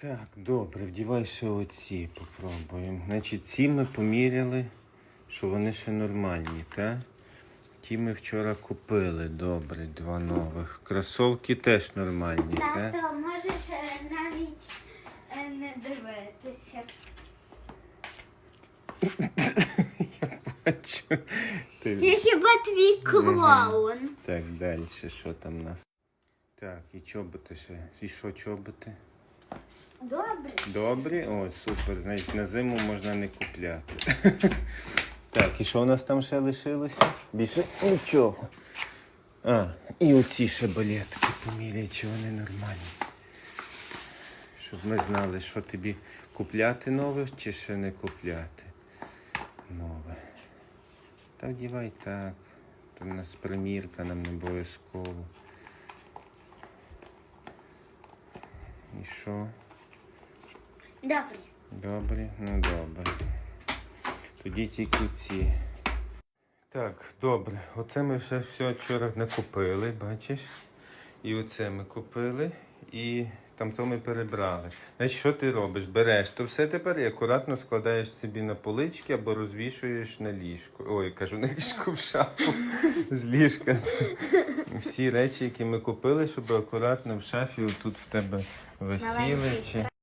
Так, добре, вдівай ще оці попробуємо. Значить, ці ми поміряли, що вони ще нормальні, так? Ті ми вчора купили, добре, два нових. Кросовки теж нормальні, так? Тато, можеш е, навіть е, не дивитися. Я бачу. Я Ти... хіба твій клоун? Так, далі, що там у нас? Так, і чоботи ще. І що чоботи? Добре. Добрі? О, супер. Значить, на зиму можна не купляти. Так, і що у нас там ще лишилося? Більше нічого. А, і оці ще балетки поміряй, чи вони нормальні. Щоб ми знали, що тобі купляти нове чи ще не купляти нове. Та вдівай так. То в нас примірка нам не обов'язково. Що? Добре. Добре, ну добре. Тоді тільки ці. Так, добре. Оце ми вже все вчора накупили, бачиш? І оце ми купили, і там то ми перебрали. Значить, що ти робиш? Береш то все тепер і акуратно складаєш собі на полички або розвішуєш на ліжко. Ой, кажу, на ліжко в шафу з ліжка. Всі речі, які ми купили, щоб акуратно в шафі тут в тебе висіли. Чи...